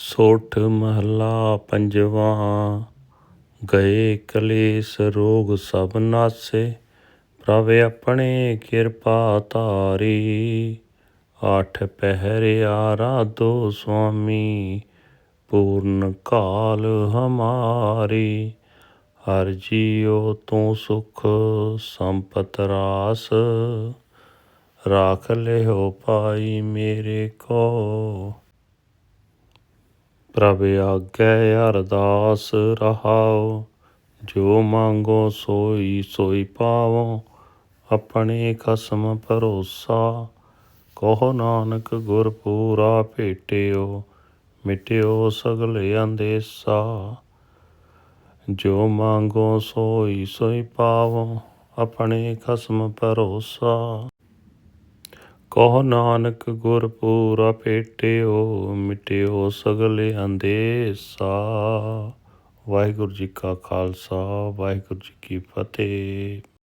ਸੋਠ ਮਹਲਾ ਪੰਜਵਾ, ਗਏ ਕਲੇਸ਼ ਰੋਗ ਸਭ ਨਾਸੇ, ਪ੍ਰਭ ਆਪਣੇ ਕਿਰਪਾ ਧਾਰੀ, ਆਠ ਪਹਿਰ ਆਰਾਧੋ ਸੁਆਮੀ, ਪੂਰਨ ਕਾਲ ਹਮਾਰੀ, ਹਰ ਜੀਉ ਤੂੰ ਸੁਖ ਸੰਪਤ ਰਾਸ, ਰਾਖ ਲਿਓ ਪਾਈ ਮੇਰੇ ਕੋ। ਪ੍ਰਭ ਆਗੇ ਅਰਦਾਸ ਰਹਾਉ, ਜੋ ਮੰਗੋ ਸੋਈ ਸੋਈ ਪਾਵੋ, ਆਪਣੇ ਖਸਮ ਭਰੋਸਾ। ਕਹੋ ਨਾਨਕ ਗੁਰ ਪੂਰਾ ਭੇਟਿਓ, ਮਿਟਿਓ ਸਗਲ ਅੰਦੇਸਾ। ਜੋ ਮੰਗੋ ਸੋਈ ਸੋਈ ਪਾਵੋ, ਆਪਣੇ ਖਸਮ ਭਰੋਸਾ। ਕਹੋ ਨਾਨਕ ਗੁਰ ਪੂਰਾ ਭੇਟਿਓ ਮਿਟਿਓ ਸਗਲ ਅੰਦੇਸਾ। ਵਾਹਿਗੁਰੂ ਜੀ ਕਾ ਖਾਲਸਾ, ਵਾਹਿਗੁਰੂ ਜੀ ਕੀ ਫਤਿਹ।